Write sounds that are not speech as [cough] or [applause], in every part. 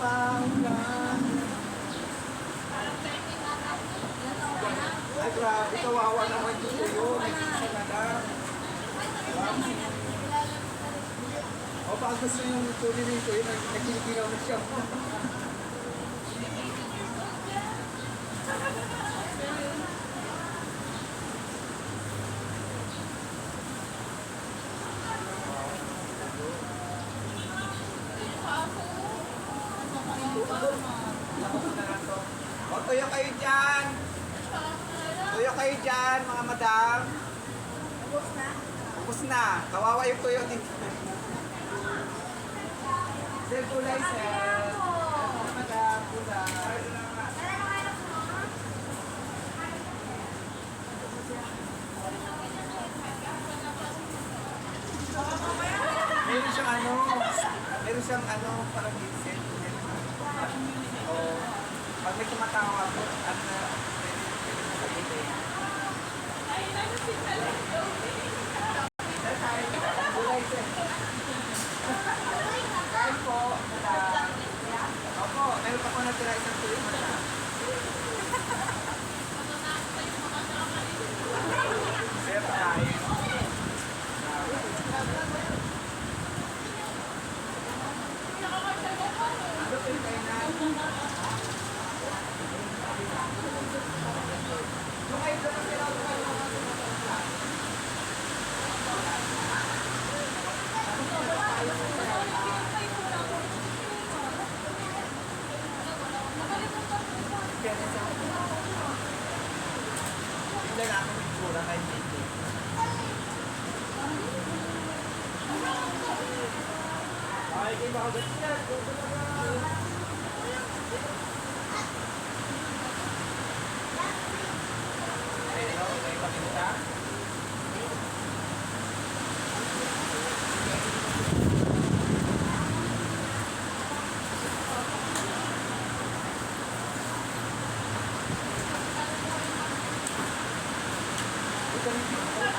paulan. Ay, grabe, kawawa naman yung tuyo. Nagsisimula na. O, baka gusto yung tuloy nito, yun, nagkilikilaw na siya. [laughs] tuyo kayo dyan. Tuyo kayo dyan, mga madam. Ubus na. Kawawa yung tuyo dito. Sir, kulay, sir. Madam, kulay. Meron siyang ano, meron siyang ano, parang insect. O, pag may tumatawa ako, ano na, Kulay, sir. Kain po, madam. Opo, meron pa po natira isang tuyo, madam. Sir, kain. Ano po yung kainan? Yung kayo doon ang tinawag ko. Tignan Ay, kayo baka ganyan.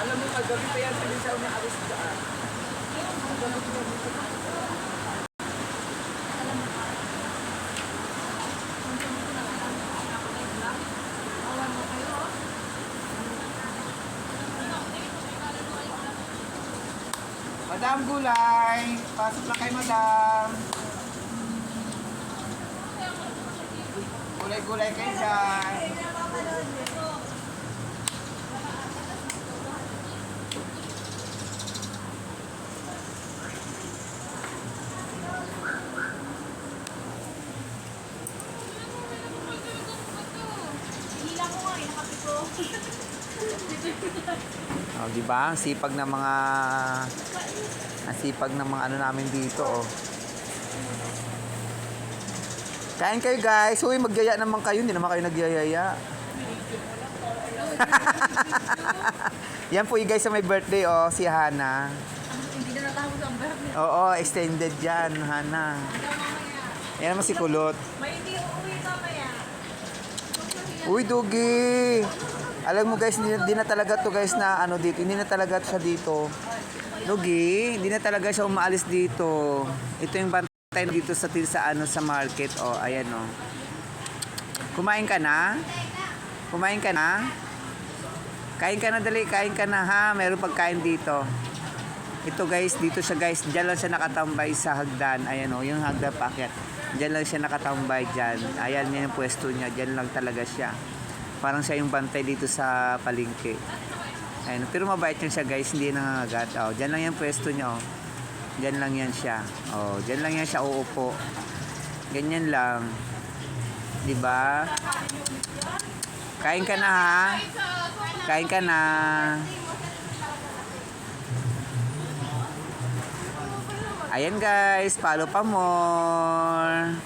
Alam mo, kagabi pa yan, pinisaw niya alis daan. Madam Gulay, pasok na kay Madam. Gulay-gulay kayo dyan. Oh, di ba? Ang sipag ng mga ang sipag ng mga ano namin dito, oh. Kain kayo, guys. Uy, magyaya naman kayo. Hindi naman kayo nagyayaya. [laughs] Yan po yung guys sa may birthday, oh, si Hana. Hindi na natapos ang birthday. Oo, extended yan, Hana. Yan naman si Kulot. May hindi uuwi mamaya. Uy, Dugi! Alam mo guys, hindi, na talaga to guys na ano dito. Hindi na talaga siya dito. Dugi, hindi na talaga siya umaalis dito. Ito yung bantay dito sa sa ano sa market. Oh, ayan oh. Kumain ka na? Kumain ka na? Kain ka na dali, kain ka na ha. Meron pagkain dito. Ito guys, dito siya guys. Diyan lang siya nakatambay sa hagdan. Ayan oh, yung hagdan packet. Diyan lang siya nakatambay dyan. Ayan yan yung pwesto niya. Diyan lang talaga siya. Parang siya yung bantay dito sa palengke. Ayan. Pero mabait yun siya guys. Hindi nangangagat. Oh, diyan lang yung pwesto niya. Oh. Diyan lang yan siya. Oh, diyan lang yan siya uupo. Ganyan lang. 'Di ba? Kain ka na ha. Kain ka na. Ayan guys, follow pa more.